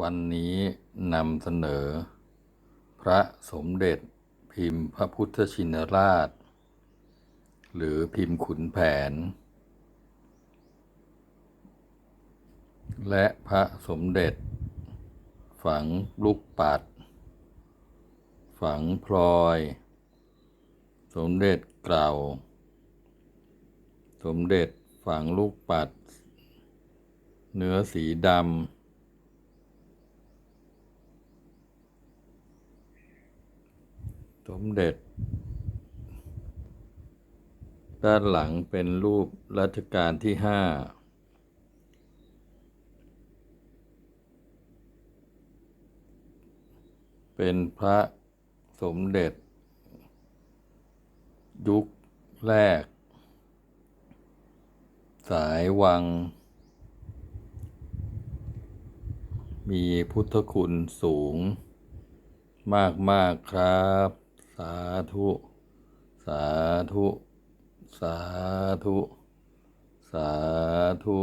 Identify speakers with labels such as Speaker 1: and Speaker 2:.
Speaker 1: วันนี้นำเสนอ พระสมเด็จพิมพ์พระพุทธชินราช หรือพิมพ์ขุนแผน และพระสมเด็จ ฝังลูกปัด ฝังพลอย สมเด็จเกล่า สมเด็จฝังลูกปัด เนื้อสีดำ สมเด็จ ด้านหลังเป็นรูปรัชกาลที่ห้าเป็นพระสมเด็จ ยุคแรก สายวัง มีพุทธคุณสูงมากมากๆครับ สาธุ สาธุ สาธุ สาธุ